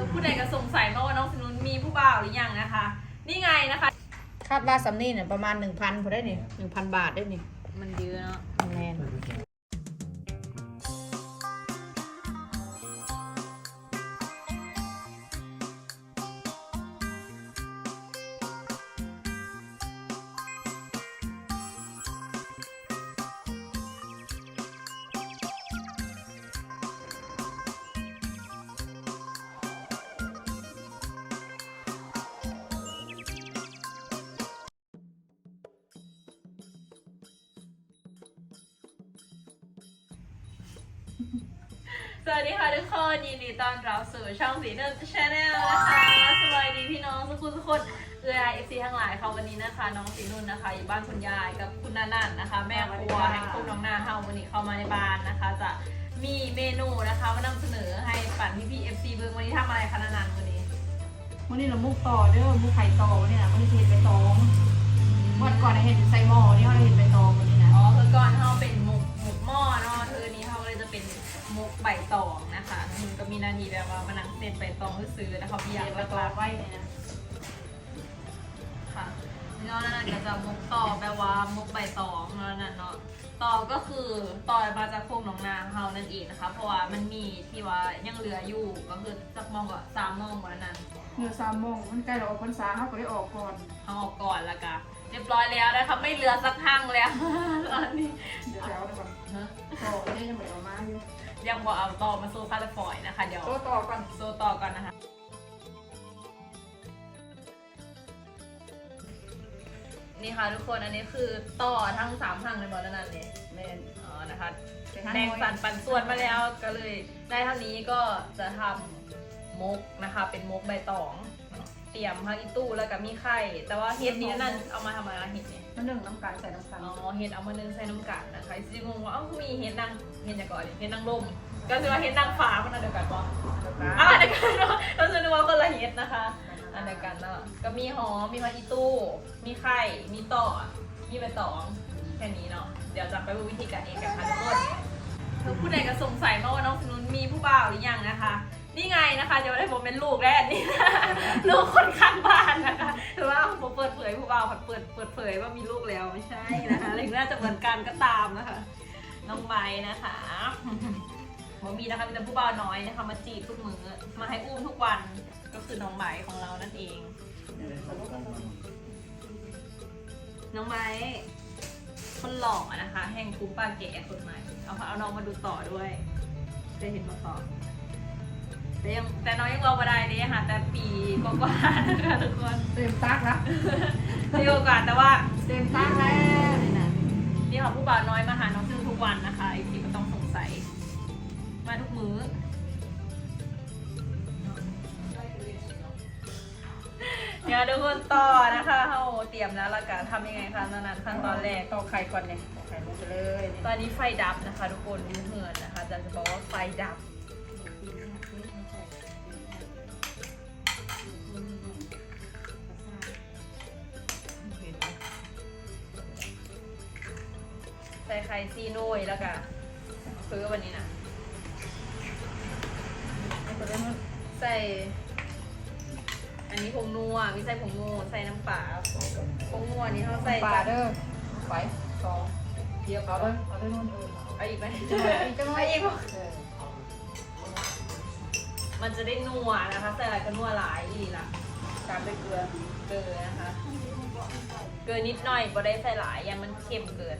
คือผู้ใดก็สงสัยมาว่าน้องสนุนมีผู้บ่าวหรือยังนะคะ นี่ไงนะคะ คาดว่าสำนีเนี่ยประมาณหนึ่งพันพอได้นี่หนึ่งพันบาทได้นี่มันเยอะเนาะ แมน สวัสดีค่ะทุกคนยินดีต้อนรับสู่ช่องสีเนิร์ดชาแนลนะคะสวัสดีพี่น้องทุกคนทุกคนเอือไอเอฟซีทั้งหลายค่ะวันนี้นะคะ น้องสีนุ่นนะคะอยู่บ้านคุณยายกับคุณนานันนะคะ แม่ครัวแห่งคุกน้องนาเฮาวันนี้เข้ามาในบ้านนะคะ จะมีเมนูนะคะมานำเสนอให้ปั่นพี่พี่เอฟซีเบิร์วันนี้ทำอะไรคะนานันวันนี้วันนี้เรามุกต่อเด้อมุกไข่ต่อวันนี้นะวันนี้เห็ดใบตอง แบบว่ามานั่งเซตใบตองซื้อๆนะคะพี่อยากเห็ดใบละตลาองไว้เนี่ยนะค่ะแล้วนั่นก็จะมุกต่อแปลว่ามุกใบตองแล้วนั่นเนาะต่อก็คือต่อมาจากพวกหนองนาเฮานั่นเองนะคะ เพราะว่ามันมีที่ว่ายังเหลืออยู่ก็คือสักโมองก็สามโมงวันนั้นเนื้อสามโมงมันใกล้เราออกพรรษาเขาก็ได้ออกก่อนเอาออกก่อนละกันเรียบร้อยแล้วนะคะไม่เหลือสักทั้งแล้วตอนนี้เดี๋ยวเอาไปก่อนฮะต่อนี่ยังไม่เอามาอยู่ ยังบอกเอาต่อมาโซฟาตะฟอยนะคะ เดี๋ยวโตต่อก่อนโซต่อก่อนนะคะ นี่ค่ะทุกคนอันนี้คือต่อทั้งสามทั้งเลยบอลนั่นเลยแมนอ๋อนะคะเป็นทั้งแบ่งหน่วยสันปันส่วนมาแล้วก็เลยได้เท่านี้ก็จะทำมกนะคะ เป็นมกใบตองเนาะเตรียมพักอีตู้แล้วก็มีไข่แต่ว่าเห็ดนี้นั่นเอามาทำอะไรเห็ดเนี่ยมันหนึ่งน้ำกันใส่น้ำกันอ๋อเห็ดเอามานึ่งใส่น้ำกัดนะคะจริงงว่าเอ้ามีเห็ดนางเห็ดอย่างก่อนดิเห็ดนางลมก็คือว่าเห็ดนางฟ้ามันอันเดียวกันปะอ่าเดียวกันเนาะเราจะนึกว่าคนละเฮ็ดนะคะ อันเดียวกันเนาะก็มีหอมมีผักอีตู้ มีไข่ มีต่อ มีใบตองแค่นี้เนาะเดี๋ยวจะไปดูวิธีการเองกันค่ะทุกคนคือผู้ใดก็สงสัยมาว่าน้องสนุนมีผู้บ่าวหรือยังนะคะ นี่ไงนะคะเดี๋ยวได้ผมเป็นลูกแล้วอันนี่ลูกคนข้างบ้านนะ ยผู้บ่าวเปิดเปิดเผยว่ามีลูกแล้วไม่ใช่นะคะหรือน่าจะเหมือนกันก็ตามนะคะ น้องไม้นะคะผมมีนะคะมีแต่ผู้บ่าวน้อยนะคะมาจีบทุกมือมาให้อุ้มทุกวันก็คือน้องไม้ของเรานั่นเอง น้องไม้คนหล่อนะคะ แห่งคุ้มปาเก๋คนใหม่เอาเอาน้องมาดูต่อด้วยจะเห็นมาต่อ แต่ยังแต่น้องยังรอมาได้เลยค่ะ แต่ปีกว่าๆนะคะทุกคนเต็มตักละมีโอกาสแต่ว่าเต็มตักแล้วนี่นะนี่ค่ะผู้บ่าวน้อยมาหาน้องซึ่งทุกวันนะคะไอ้ที่ก็ต้องสงสัย มาทุกมื้อเดี๋ยวทุกคนต่อนะคะเขาเตรียมแล้วและกันทำยังไงคะนั่นขั้นตอนแรกต่อไข่ก่อนเนี่ยต่อไข่ลงไปเลยนี่ตอนนี้ไฟดับนะคะ ทุกคนดูเหือนนะคะจะจะบอกว่าไฟดับ ส่ไข่ซีโน่ยแล้วก็ซื้อวันนี้นะเอาไปเลยมั้ยใส่ อันนี้ผงนัวมีใส่ผงนัวใส่น้ำปลาผงนัวนี่เขาใส่ปลากับเด้อไปสองเดียวเอาเลยเอาเลยนู่นเออเอาอีกไหมจะมาอีกจะมาเอาอีกบ่เออมันจะได้นัวนะคะ ใส่อะไรก็นัวหลายอีกละตามด้วยเกลือเกลือนะคะ เกลือนิดหน่อยบ่ได้ใส่หลายยังมันเค็มเกิน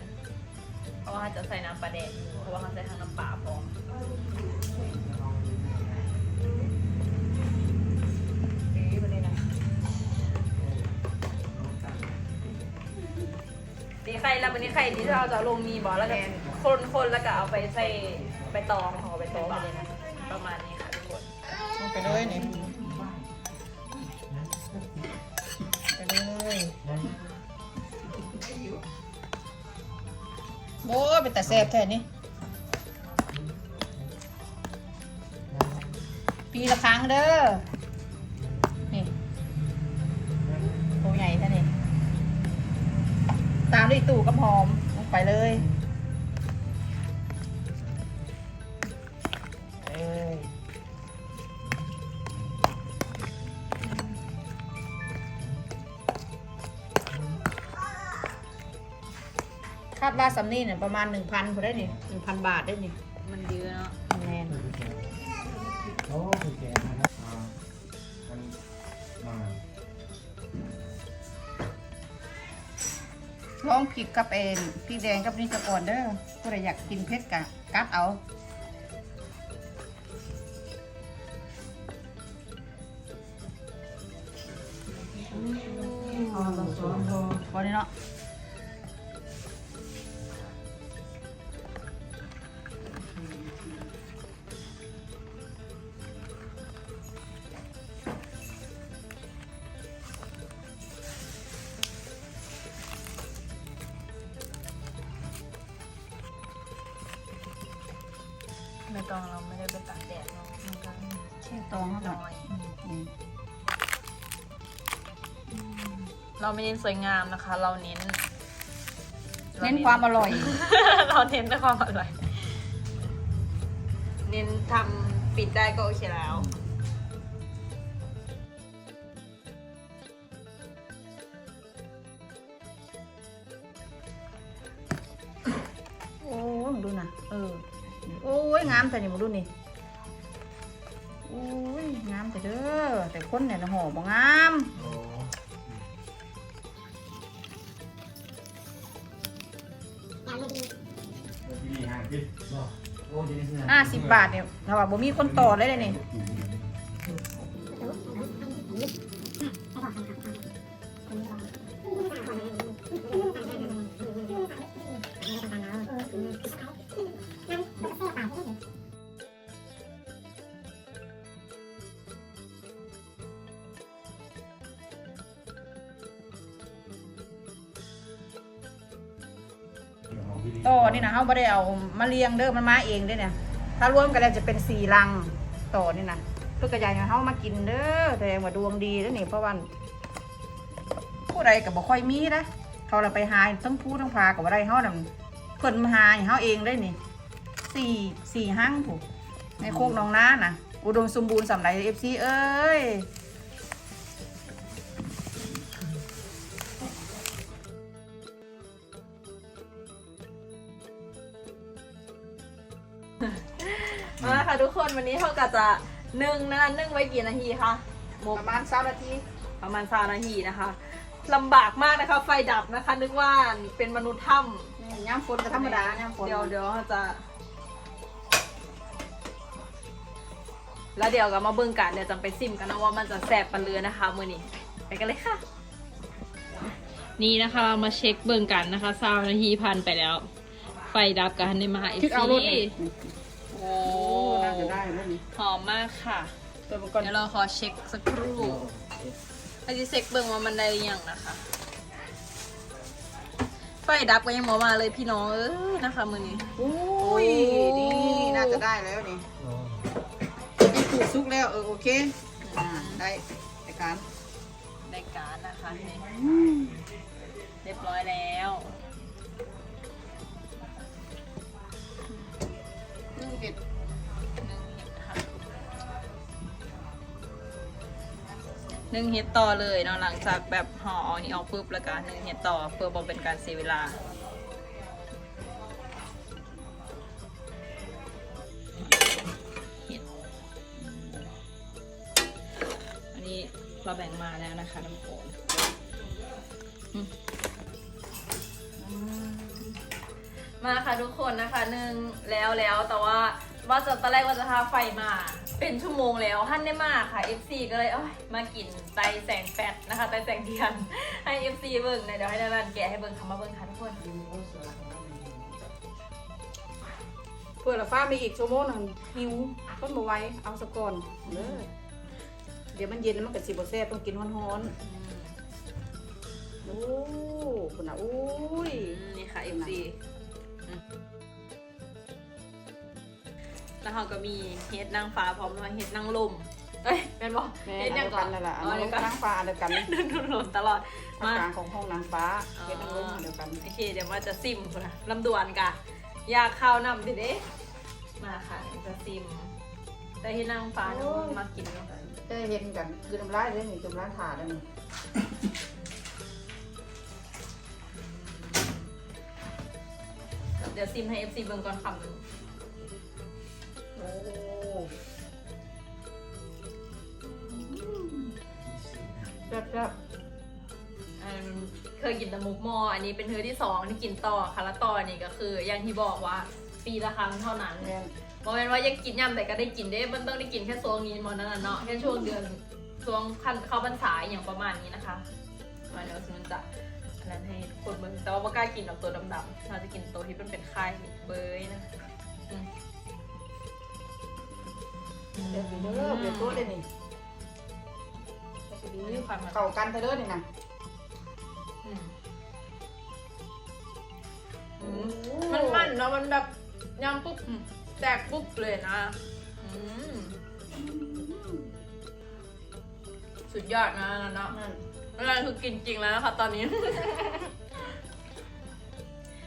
เพราะว่าจะใส่น้ำปลาแดงเพราะว่าเขาใส่ทั้งน้ำปลาพร้อมนี่วันนี้นะตีไข่แล้ววันนี้ไข่ที่เราจะเอาลงมีบอแล้วก็คนคนๆแล้วก็เอาไปใส่ใบตองห่อใบตองไปเลยนะประมาณนี้ค่ะทุกคนไปเลยนี่ไปเลย โอ้ยเป็นแต่แซ่บแท้นี่ปีละครั้งเด้อ นี่ตัวใหญ่แท้นี่ ตามด้วยตู่กับหอมลงไปเลยเอ้ย ดว่าสำนีเนี่ยประมาณหนึ่งพันพอได้นี่หนึ่งพันบาทได้นี่มันเยอะเนาะแน่นโอ้คือแกนะครับอ่ามันมาลองพริกกับเอ็นพริกแดงกับนี่สะก่อนเด้อก็เลยอยากกินเผ็ดกะกัดเอาพอนี่เนาะ ต้องเราไม่ได้ไปตากแดดเนาะมันก็แช่ตองเขาก่อนน้อยอืมเราไม่เน้นสวยงามนะคะ เราเน้นเน้นความอร่อย เราเน้นแต่ความอร่อย เน้นทำปิดได้ก็โอเคแล้ว ยงามแต่นี่มึงดูนี่โอ้ยงามแต่เด้อแต่คนเนี่ยนะห่อบ่งามโอ้ดีห่างพี่บ่โอ้ดีนี่ห้าสิบบาทเนี่ยถ้าว่าบ่มีคนต่อเลยเลยนี่ ต่อนี่นะเขาไม่ได้เอามาเลี้ยงเด้อมันมาเองด้อเนี่ย ถ้ารวมกันแล้วจะเป็นสี่ลังต่อนี่นะเพื่อกระยายให้เขามากินเด้อแสดงว่าดวงดีแล้วนี่เพราะว่าผู้ใดกับบ่ค่อยมีนะเขาเราไปหาทั้งผู้ทั้งพากับอะไรเขาน่ะเพิ่นมาหาให้เขาเองได้นี่สี่สี่ห้างผูกในโคกหน้องน้านะอุดมสมบูรณ์สำหรับเอฟซีเอ้ย ค่ะทุกคนวันนี้เท่ากับจะนึ่งนะนึ่งไว้กี่นาทีคะหมปกระมาณสามนาทีประมาณสามนาทีนะคะลำบากมากนะคะ ไฟดับนะคะ นึกว่าเป็นมนุษย์ถ้ย่ามฝนก็ธรรมดาย่ามฝำนเดี๋ยวเดี๋ยวเราจะ แล้วเดี๋ยวก็มาเบิ่งกันเดี๋ยวจะไปซิมกันนะว่ามันจะแสบปันเรือนะคะมือนี้ไปกันเลยค่ะ นี่นะคะเรามาเช็คเบิ่งกันนะคะสามนาทีผ่านไปแล้ว ไฟดับกันในมาเอฟคิดเอารถซีนี่โอ้ น่าจะได้รถนี้หอมมากค่ะ ตัวมันก่อนเดี๋ยวเราขอเช็คสักครู่ไอ้ที่เช็คเบิ่งว่ามันได้หรือยังนะคะ ไฟดับก็ยังหมอมาเลยพี่น้องเอ้ยนะคะมือนี้ อุ้ยนี่น่าจะได้แล้วนี่โอ้นี่ขูดซุกแล้วเออโอเคอ่าได้ในการได้การนะคะนี่เรียบร้อยแล้ว หนึ่งเห็ดต่อเลยเนาะหลังจากแบบห่ออันนี้ออกปุ๊บแล้วก็นึ่งเห็ดต่อเพื่อบอกเป็นการเสียเวลาเห็ดอันนี้เราแบ่งมาแล้วนะคะทุกคนอืมมาค่ะทุกคนนะคะหนึ่งแล้วแล้วแต่ว่าว่าจะตอนแรกว่าจะทาไฟมา เป็นชั่วโมงแล้วท่านได้มาค่ะ FC ก็เลยเอ้ยมากินไตแสงแฟดนะคะไตแสงเทียนให้ FC เบิ่งนะเดี๋ยวให้นันแกะให้เบิ่งคำมาเบิ่งค่ะทุกคนเพื่อละฟ้ามีอีกชั่วโมงหนึงหิวต้นมาไว้เอาสะก่อนเด้อเดี๋ยวมันเย็นแล้วมันก็สิบ่แซ่บต้องกินร้อนๆโอ้คุณน่ะอุ้ยอืมนี่ค่ะ FC อืม แล้วเราก็มีเฮ็ดนางฟ้าพร้อมด้วยเฮ็ดนางลมเอ้ยเป็นบ่แม่เฮ็ดอันยัเดีงยวก่กัอนนนั่นแหละอันอ๋อนั้เดี๋ยนวก่อนนางฟ้าอันเดียวกันโดนหล่นตลอดภาคมากลางของห้องนางฟ้าเฮ็ดนางรมอันเดียวกันโอเคเดี๋ยวว่าจะซิมพุ่นนะลำดวนกะอยากข้าวนำดิเด้มาค่ะเดี๋ยวจะซิม แต่ที่นางฟ้าน้องมากินเนาะได้เห็นกันคือน้ำลายเลยนี่น้ำลายถาดแล้วนี่ดี๋ยวซิมให้ FC เบิ่งก่อนคำหนึ่งโอ้ แซ่บอืมเคยกินแต่มุกหมอ อันนี้เป็นเธอที่สองที่กินต่อค่ะแล้วต่อนี่ก็คืออย่างที่บอกว่าปีละครั้งเท่านั้นๆแม่น บอกเป็นว่ายังกินย่ำแต่ก็ได้กินได้มันต้องได้กินแค่ช่วงนี้มอนั่นน่ะเนาะแค่ช่วงเดือนช่วงขั้นเข้าพรรษาอย่างประมาณนี้นะคะมาเดี๋ยวซิมันจะอันนั้นให้คนเบิ่งแต่ว่าไม่กล้ากินหรอกตัวดำๆเราจะกินตัวที่มันเป็นไข่เบยนะอืม เดี๋ยวเด้อเดี๋ยวตัวเลยนี่มีความมันเข้ากันเถอะเด้อนี่นะอืมอืมมันมันเนาะมันแบบยำปุ๊บแตกปุ๊บเลยนะอืมสุดยอดนะนั่นเนาะนั่นนั่นคือกินจริงแล้วนะคะตอนนี้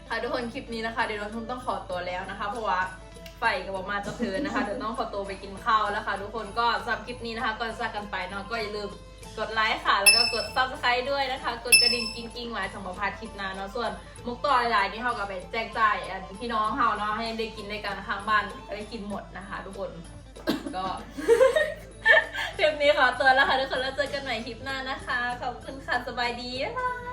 ค่ะทุกคนคลิปนี้นะคะเดี๋ยวน้องทุ่มต้องขอตัวแล้วนะคะ เพราะว่า ไฟกับบอกมาจะเทินนะคะ เดี๋ยวต้องขอตัวไปกินข้าวแล้วค่ะ ทุกคนก็สำหรับคลิปนี้นะคะ ก่อนจากกันไปเนาะก็อย่าลืมกดไลค์ค่ะ แล้วก็กด subscribe ด้วยนะคะ กดกระดิ่งกิ้งกิ้งไว้สำหรับพลาดคลิปหน้าเนาะส่วนมุกต่อหลายๆนี่เขาก็ไปแจกจ่ายอันพี่น้องเขาเนาะให้ได้กินในการข้างบ้านได้กินหมดนะคะ ทุกคนก็คลิปนี้ขอตัวแล้วค่ะทุกคนแล้วเจอกันใหม่คลิปหน้านะคะ ขอบคุณค่ะสบายดีบ๊ายบาย